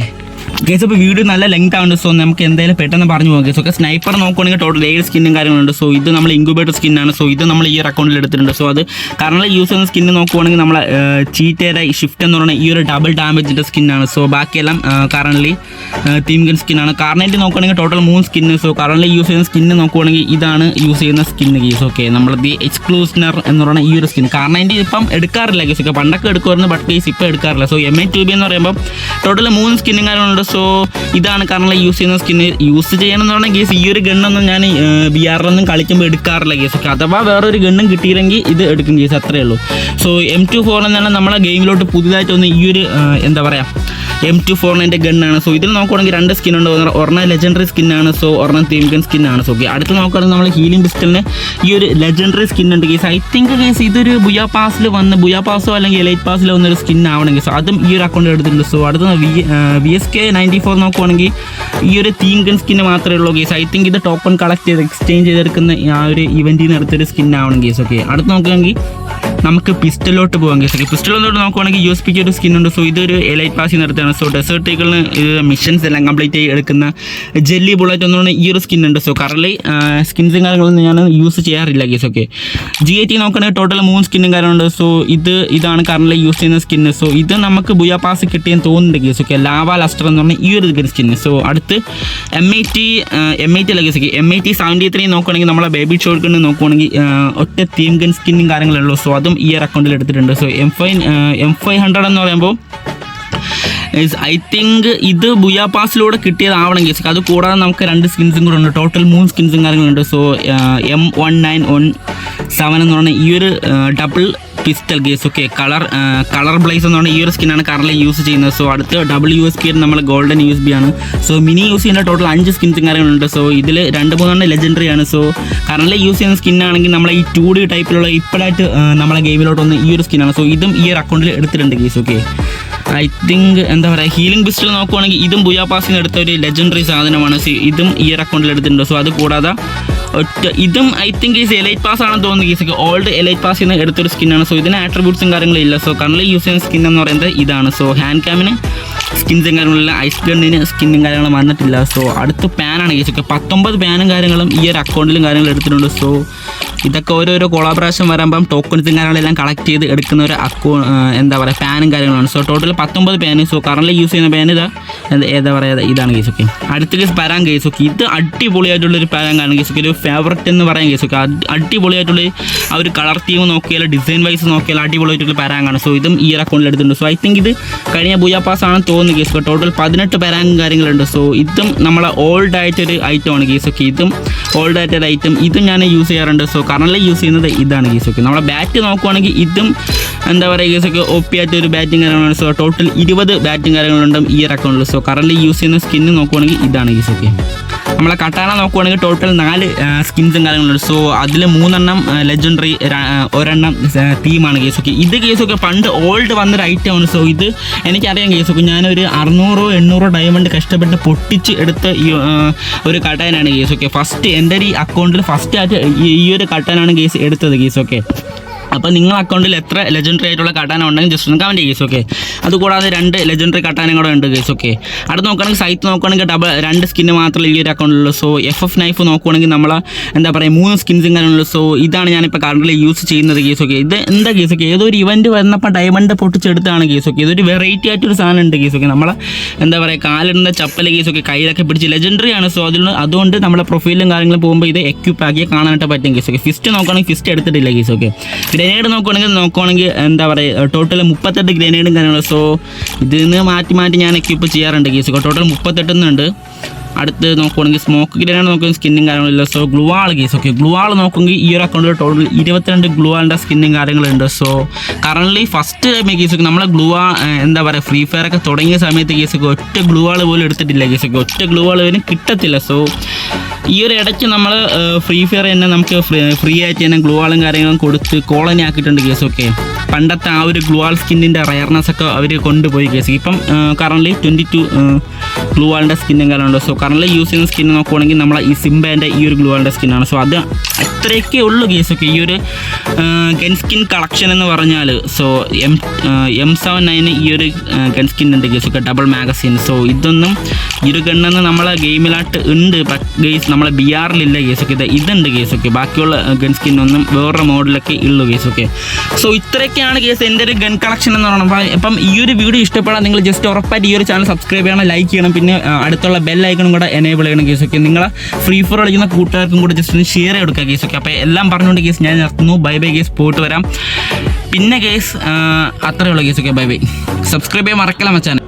കേസ് അപ്പോൾ വീഡിയോ നല്ല ലെങ്ത് ആണ് സോ നമുക്ക് എന്തായാലും പെട്ടെന്ന് പറഞ്ഞു പോകാം. കേസ് ഓക്കെ സ്നൈപ്പർ നോക്കുകയാണെങ്കിൽ ടോട്ടൽ ഏഴ് സ്കിന്നും കാര്യങ്ങളുണ്ട്. സോ ഇത് നമ്മൾ ഇൻക്യുബേറ്റർ സ്കിന്നാണ് സോ ഇത് നമ്മൾ ഈ ഒരു അക്കൗണ്ടിൽ എടുത്തിട്ടുണ്ട്. സോ അത് കാരണം യൂസ് ചെയ്യുന്ന സ്കിന്ന് നോക്കുവാണെങ്കിൽ നമ്മൾ ചീറ്റയുടെ ഷിഫ്റ്റ് എന്ന് പറയുന്ന ഈ ഒരു ഡബിൾ ഡാമേജിന്റെ സ്കിന്നാണ് സോ ബാക്കിയെല്ലാം കറണ്ട്ലി തീം ഗൺ സ്കിന്നാണ് കാർണേറ്റ് നോക്കുകയാണെങ്കിൽ ടോട്ടൽ മൂന്ന് സ്കിന്ന് സോ കറണ്ട്ലി യൂസ് ചെയ്യുന്ന സ്കിന്ന് നോക്കുവാണെങ്കിൽ ഇതാണ് യൂസ് ചെയ്യുന്ന സ്കിന്ന് കേസ് ഓക്കെ നമ്മൾ ദി എക്സ്ക്ലൂസിനർ എന്ന് പറയുന്ന ഈ ഒരു സ്കിൻ കാർണൈറ്റ് ഇപ്പം എടുക്കാറില്ല കേസ് ഒക്കെ പണ്ടൊക്കെ എടുക്കുമായിരുന്നു ബട്ട് കേസ് ഇപ്പം എടുക്കാറില്ല. So M I two B എന്ന് പറയുമ്പോൾ ടോട്ടൽ മൂന്ന് സ്കിന്നും കാര്യങ്ങളുണ്ട്. സോ ഇതാണ് കാരണം യൂസ് ചെയ്യുന്ന സ്കിന്ന് യൂസ് ചെയ്യണമെന്ന് പറഞ്ഞാൽ ഗേസ് ഈ ഒരു ഗണ്ണൊന്നും ഞാൻ ബി ആറിലൊന്നും കളിക്കുമ്പോൾ എടുക്കാറില്ല ഗേസ് ഒക്കെ അഥവാ വേറൊരു ഗണ്ണും കിട്ടിയില്ലെങ്കിൽ ഇത് എടുക്കും ഗേസ് അത്രേ ഉള്ളൂ. സോ എം ടു ഫോർ എന്നാണ് നമ്മളെ ഗെയിമിലോട്ട് പുതിയതായിട്ട് ഒന്ന് ഈ ഒരു എന്താ പറയുക എം ടു ഫോറിന്റെ ഗണ്ണാണ്. സോ ഇതിൽ നോക്കുവാണെങ്കിൽ രണ്ട് സ്കിൻ ഉണ്ട്. ഒരെണ്ണം ലെജൻഡറി ആണ്. സോ ഒരെണ്ണം തീം ഗൺ ആണ്. സോ ഓക്കെ അടുത്ത് നോക്കുകയാണെങ്കിൽ നമ്മൾ ഹീലിംഗ് പിസ്റ്റലിന് ഈ ഒരു ലെജൻഡറി സ്കിൻ ഉണ്ട് കേസ് ഐ തിങ്ക് കേസ് ഇതൊരു ബുയാ പാസിൽ വന്ന് ബുയാ പാസോ അല്ലെങ്കിൽ എലൈറ്റ് പാസിൽ വന്നൊരു സ്കിൻ ആവണമെങ്കിൽ സോ അതും ഈ ഒരു അക്കൗണ്ട് എടുത്തിട്ടുണ്ട്. സോ അടുത്ത V V S K ninety four നോക്കുവാണെങ്കിൽ ഈ ഒരു തീം ഗൺ മാത്രമേ ഉള്ളൂ കേസ് ഐ തിങ്ക് ഇത് ടോക്കൺ കളക്ട് ചെയ്ത് എക്സ്ചേഞ്ച് ചെയ്തെടുക്കുന്ന ആ ഒരു ഇവന്റിൽ നിന്ന് എടുത്തൊരു സ്കിൻ ആവണം കേസ് ഓക്കെ അടുത്ത് നോക്കുകയാണെങ്കിൽ നമുക്ക് പിസ്റ്റലോട്ട് പോകാം കേസ് പിസ്റ്റലോട്ട് നോക്കുവാണെങ്കിൽ യു എസ് പിക്ക് ഒരു സ്കിൻ ഉണ്ട്. സോ ഇതൊരു എലൈറ്റ് പാസ് നിർത്തുകയാണ് സോ ഡെസേർട്ടുകളിൽ മിഷൻസ് എല്ലാം കംപ്ലീറ്റ് ചെയ്ത് എടുക്കുന്ന ജെല്ലി ബുള്ളറ്റ് ഒന്നുകൊണ്ട് ഈ ഒരു സ്കിൻ ഉണ്ട്. സോ കറലി സ്കിൻസും കാര്യങ്ങളൊന്നും ഞാൻ യൂസ് ചെയ്യാറില്ല guys okay. G I T നോക്കുകയാണെങ്കിൽ ടോട്ടൽ മൂന്ന് സ്കിന്നും കാര്യമുണ്ട് സോ ഇത് ഇതാണ് കറലി യൂസ് ചെയ്യുന്ന സ്കിന്ന് സോ ഇത് നമുക്ക് ബുയാ പാസ് കിട്ടിയെന്ന് തോന്നുന്നുണ്ട് കേസ് ഓക്കെ ലാവ ലസ്റ്റർ എന്ന് പറഞ്ഞാൽ ഈ ഒരു സ്കിന്ന് സോ അടുത്ത് M I T M I T അല്ല case okay M I T seventy three നോക്കുകയാണെങ്കിൽ നമ്മളെ ബേബി ഷോർക്കിന് നോക്കുവാണെങ്കിൽ ആ, ഒറ്റ തീം ഗൺ സ്കിന്നും കാര്യങ്ങളുള്ളൂ. സോ അതും ഈ ഒരു അക്കൗണ്ടിൽ എടുത്തിട്ടുണ്ട്. So M five M five hundred എന്ന് പറയുമ്പോൾ ഐ തിങ്ക് ഇത് ബുയാ പാസിലൂടെ കിട്ടിയതാവണമെങ്കിൽ അത് കൂടാതെ നമുക്ക് രണ്ട് സ്കിൻസും കൂടെ ഉണ്ട്. ടോട്ടൽ മൂന്ന് സ്കിൻസും കാര്യങ്ങളുണ്ട്. So M one nine one seven എന്ന് പറഞ്ഞ ഈ ഒരു double pistol guys okay colour colour blaze എന്ന് പറഞ്ഞാൽ ഈ ഒരു സ്കിന്നാണ് കറന്റ് യൂസ് ചെയ്യുന്നത്. സോ അടുത്ത ഡബിൾ യു എസ് പി നമ്മൾ ഗോൾഡൻ യു എസ് ബി ആണ്. സോ മിനി യൂസ് ചെയ്യുന്ന ടോട്ടൽ അഞ്ച് സ്കിൻസും കാര്യങ്ങളുണ്ട്. സോ ഇതിൽ രണ്ട് മൂന്നെണ്ണം ലെജൻഡറി ആണ്. സോ കറന്റ് യൂസ് ചെയ്യുന്ന സ്കിന്നാണെങ്കിൽ നമ്മളെ ഈ ടു ഡി ടൈപ്പിലുള്ള ഇപ്പോഴായിട്ട് നമ്മളെ ഗെയിമിലോട്ട് വന്ന് ഈ ഒരു സ്കിന്നാണ് സോ ഇതും ഈ ഒരു അക്കൗണ്ടിൽ എടുത്തിട്ടുണ്ട് ഗേസ് ഓക്കെ ഐ തിങ്ക് എന്താ പറയുക ഹീലിംഗ് പിസ്റ്റൽ നോക്കുവാണെങ്കിൽ ഇതും ബുയാ പാസിന് എടുത്ത ഒരു ലെജൻഡറി സാധനമാണ്. സോ ഇതും ഈ ഒരു അക്കൗണ്ടിൽ എടുത്തിട്ടുണ്ട്. സോ അത് കൂടാതെ ഒറ്റ ഇതും I think is elite pass ആണെന്ന് തോന്നുന്നു ഈസ് ഓൾഡ് എലൈറ്റ് പാസ് നിന്ന് എടുത്തൊരു സ്കിന്നാണ് സോ ഇതിന് ആട്രിബ്യൂട്ട്സും കാര്യങ്ങളും ഇല്ല. സോ കണ്ണിൽ യൂസ് ചെയ്യുന്ന സ്കിൻ എന്ന് പറയുന്നത് ഇതാണ്. സോ ഹാൻഡ് ക്യാമിന് സ്കിൻസും കാര്യങ്ങളില്ല ഐസ് ഗണ്ണിന് സ്കിന്നും കാര്യങ്ങളും വന്നിട്ടില്ല. സോ അടുത്ത പാനാണ് ഒക്കെ പത്തൊമ്പത് പാനും കാര്യങ്ങളും ഈ ഒരു അക്കൗണ്ടിലും കാര്യങ്ങളും എടുത്തിട്ടുണ്ട്. സോ ഇതൊക്കെ ഓരോരോ കൊളാബറേഷൻ വരുമ്പം ടോക്കൺസും കാര്യങ്ങളെല്ലാം കളക്ട് ചെയ്ത് എടുക്കുന്ന ഒരു അക്കൗണ്ട് എന്താ പറയുക പാനും കാര്യങ്ങളാണ് സോ ടോട്ടൽ പത്തൊമ്പത് pan so current use pan pan ഇതാ. ഏതാ പറയുക ഇതാണ് കേസൊക്കെ ഒക്കെ അടുത്ത കേസ് പരാൻ കേസ് ഒക്കെ ഇത് അടിപൊളിയായിട്ടുള്ള ഒരു പാൻ ആണ് കേസ് ഒക്കെ ഒരു ഫേവററ്റ് എന്ന് പറയാൻ കേസൊക്കെ അടിപൊളിയായിട്ടുള്ള ആ ഒരു കളർ തീം നോക്കിയാൽ ഡിസൈൻ വൈസ് നോക്കിയാൽ അടിപൊളിയായിട്ടുള്ള പാരാങ്ങാണ് സോ ഇതും ഈ ഒരു അക്കൗണ്ടിൽ എടുത്തിട്ടുണ്ട്. സോ ഐ തിങ്ക് ഇത് കഴിഞ്ഞ പൂജാ പാസ് ആണെന്ന് തോന്നുന്നു കേസ് ടോട്ടൽ പതിനെട്ട് പാരാങ്ങും കാര്യങ്ങളുണ്ട്. സോ ഇതും നമ്മളെ ഓൾഡ് ആയിട്ടൊരു ആണ് കേസൊക്കെ ഇതും ഓൾഡ് ആയിട്ടൊരു ഐറ്റം ഇതും ഞാൻ യൂസ് ചെയ്യാറുണ്ട്. സോ കറണ്ടിൽ യൂസ് ചെയ്യുന്നത് ഇതാണ് കേസൊക്കെ നമ്മളെ ബാറ്റ് നോക്കുവാണെങ്കിൽ ഇതും എന്താ പറയുക കേസൊക്കെ ഒപ്പി ഒരു ബാറ്റിംഗ് കാര്യങ്ങളാണ് സോ ടോട്ടൽ ഇരുപത് ബാറ്റിംഗ് കാര്യങ്ങളുണ്ട് ഈ ഒരു അക്കൗണ്ടിൽ സോ കറന്റ് യൂസ് ചെയ്യുന്ന സ്കിന്ന് നോക്കുവാണെങ്കിൽ ഇതാണ് ഈ ഒക്കെ നമ്മളെ കട്ടാന നോക്കുവാണെങ്കിൽ ടോട്ടൽ നാല് സ്കിൻസും കാര്യങ്ങളുണ്ട്. സോ അതിൽ മൂന്നെണ്ണം ലെജൻഡറി ഒരെണ്ണം തീമാണ് കേസൊക്കെ. ഇത് കേസൊക്കെ പണ്ട് ഓൾഡ് വന്നൊരു ഐറ്റം ആണ്. സോ ഇത് എനിക്കറിയാം കേസൊക്കെ. ഞാനൊരു അറുന്നൂറോ എണ്ണൂറോ ഡയമണ്ട് കഷ്ടപ്പെട്ട് പൊട്ടിച്ച് എടുത്ത ഈ ഒരു കട്ടാനാണ് കേസൊക്കെ. ഫസ്റ്റ് എന്റെ ഈ അക്കൗണ്ടിൽ ഫസ്റ്റ് ആയിട്ട് ഈ ഒരു കട്ടാനാണ് കേസ് എടുത്തത് കേസൊക്കെ. അപ്പോൾ നിങ്ങൾ അക്കൗണ്ടിൽ എത്ര ലെജൻഡറി ആയിട്ടുള്ള കട്ടാന ഉണ്ടെങ്കിൽ ജസ്റ്റ് ഒന്ന് കമന്റ് ചെയ്യേസ് ഓക്കെ അതുകൂടാതെ രണ്ട് ലെജൻഡറി കട്ടാനും കൂടെ ഉണ്ട് കേസ് ഓക്കെ അടുത്ത് നോക്കുകയാണെങ്കിൽ സൈറ്റ് നോക്കുകയാണെങ്കിൽ ഡബിൾ രണ്ട് സ്കിന്ന് മാത്രമേ ഈ ഒരു അക്കൗണ്ടിലുള്ളൂ സോ എഫ് എഫ് നൈഫ് നോക്കുകയാണെങ്കിൽ നമ്മൾ എന്താ പറയുക മൂന്ന് സ്കിൻസും കാര്യമുള്ളൂ സോ ഇതാണ് ഞാനിപ്പോൾ കറണ്ടിൽ യൂസ് ചെയ്യുന്നത് കേസ് ഓക്കെ ഇത് എന്താ കേസ് ഓക്കെ ഏതൊരു ഇവന്റ് വന്നപ്പോൾ ഡയമണ്ട് പൊട്ടിച്ചെടുത്താണ് കേസ് ഓക്കെ ഇതൊരു വെറൈറ്റി ആയിട്ടൊരു സാധനം ഉണ്ട് കേസ് ഓക്കെ നമ്മൾ എന്താ പറയുക കാലിടുന്ന ചപ്പല കേസ് ഒക്കെ കയ്യിലൊക്കെ പിടിച്ച് ലെജൻഡറി ആണ്. സോ അതിൽ അതുകൊണ്ട് നമ്മുടെ പ്രൊഫൈലും കാര്യങ്ങളും പോകുമ്പോൾ ഇത് എക്യൂപ്പ് ആക്കി കാണാനായിട്ട് പറ്റും കേസ് ഓക്കെ ഫിസ്റ്റ് നോക്കുകയാണെങ്കിൽ ഫിസ്റ്റ് എടുത്തിട്ടില്ല കേസ് ഓക്കെ ഗ്രനേഡ് നോക്കുകയാണെങ്കിൽ നോക്കുവാണെങ്കിൽ എന്താ പറയുക ടോട്ടൽ മുപ്പത്തെട്ട് ഗ്രനേഡും കാര്യങ്ങളും. സോ ഇതിൽ നിന്ന് മാറ്റി മാറ്റി ഞാൻ എക്യൂപ്പ് ചെയ്യാറുണ്ട് കേസ് ടോട്ടൽ മുപ്പത്തെട്ടെന്നുണ്ട് അടുത്ത് നോക്കുകയാണെങ്കിൽ സ്മോക്ക് ഗ്രേനാണ് നോക്കുന്നത് സ്കിന്നും കാര്യങ്ങളില്ല സോ ഗ്ലുവാൾ ഗീസ് ഓക്കെ ഗ്ലുവാൾ നോക്കുമെങ്കിൽ ഈ ഒരു അക്കൗണ്ടിൽ ടോട്ടൽ ഇരുപത്തിരണ്ട് ഗ്ലുവാളിന്റെ സ്കിന്നും കാര്യങ്ങളുണ്ട്. സോ കറന്റ്ലി ഫസ്റ്റ് ടൈം ഒക്കെ നമ്മളെ ഗ്ലുവാ എന്താ പറയുക ഫ്രീ ഫയർ ഒക്കെ തുടങ്ങിയ സമയത്ത് കേസ് ഒക്കെ ഒറ്റ ഗ്ലുവാൾ പോലും എടുത്തിട്ടില്ല കേസ് ഒക്കെ. ഒറ്റ ഗ്ലുവാൾ വരും കിട്ടത്തില്ല. സോ ഈ ഒരു ഇടയ്ക്ക് നമ്മൾ ഫ്രീ ഫയർ തന്നെ നമുക്ക് ഫ്രീ ആയിട്ട് തന്നെ ഗ്ലുവാളും കാര്യങ്ങളും കൊടുത്ത് കോളനി ആക്കിയിട്ടുണ്ട് കേസ് ഓക്കെ പണ്ടത്തെ ആ ഒരു ഗ്ലുവാൾ സ്കിന്നിന്റെ റയർനെസ് ഒക്കെ അവർ കൊണ്ടുപോയി കേസ് ഇപ്പം കറന്റ്ലി ട്വന്റി ടു ഗ്ലൂ ആളിന്റെ സ്കിന്നും കാര്യമുണ്ട് സോ കറന്റ്ലി യൂസ് ചെയ്യുന്ന സ്കിൻ നോക്കുവാണെങ്കിൽ നമ്മളെ ഈ സിംബാന്റെ ഈ ഒരു ഗ്ലൂ ആളിന്റെ സ്കിന്നാണ്. സോ അത് അത്രയൊക്കെ ഉള്ളൂ കേസ് ഒക്കെ. ഈ ഒരു ഗൺസ്കിൻ കളക്ഷൻ എന്ന് പറഞ്ഞാൽ so M M seven nine ഈ ഒരു ഗൺസ്കിൻ ഉണ്ട് case okay double magazine so ഇതൊന്നും ഈ ഒരു ഗണ്ണെന്ന് നമ്മളെ ഗെയിമിലായിട്ട് ഉണ്ട്. ഗെയ്സ് നമ്മളെ ബി ആറിലില്ല കേസ് ഒക്കെ. ഇത് ഇതുണ്ട് ഒക്കെ. ബാക്കിയുള്ള ഗൺ സ്കിൻ ഒന്നും വേറെ മോഡലൊക്കെ ഉള്ളൂ ഒക്കെ. സോ ഇത്രയൊക്കെയാണ് കേസ് എന്റെ ഒരു ഗൺ കളക്ഷൻ എന്ന് പറയുന്നത്. അപ്പം ഈ ഒരു വീഡിയോ ഇഷ്ടപ്പെടാൻ നിങ്ങൾ ജസ്റ്റ് ഉറപ്പായിട്ട് ഈ ഒരു ചാനൽ സബ്സ്ക്രൈബ് ചെയ്യണം ലൈക്ക് ചെയ്യണം. പിന്നെ അടുത്തുള്ള ബെൽ ഐക്കണും കൂടെ എനേബിൾ ചെയ്യണം കേസ് ഒക്കെ. നിങ്ങളെ ഫ്രീ ഫയർ കളിക്കുന്ന കൂട്ടുകാർക്കും കൂടെ ജസ്റ്റ് ഒന്ന് ഷെയർ കൊടുക്കുക കേസ് ഒക്കെ അപ്പോൾ എല്ലാം പറഞ്ഞുകൊണ്ട് ഗേസ് ഞാൻ നിർത്തുന്നു. ബൈ ബൈ ഗേസ് പോയിട്ട് വരാം. പിന്നെ ഗേസ് അത്രയുള്ള ഗേസ് ഒക്കെ ബൈ ബൈ സബ്സ്ക്രൈബ് ചെയ്യാൻ മറക്കല മച്ചാനെ.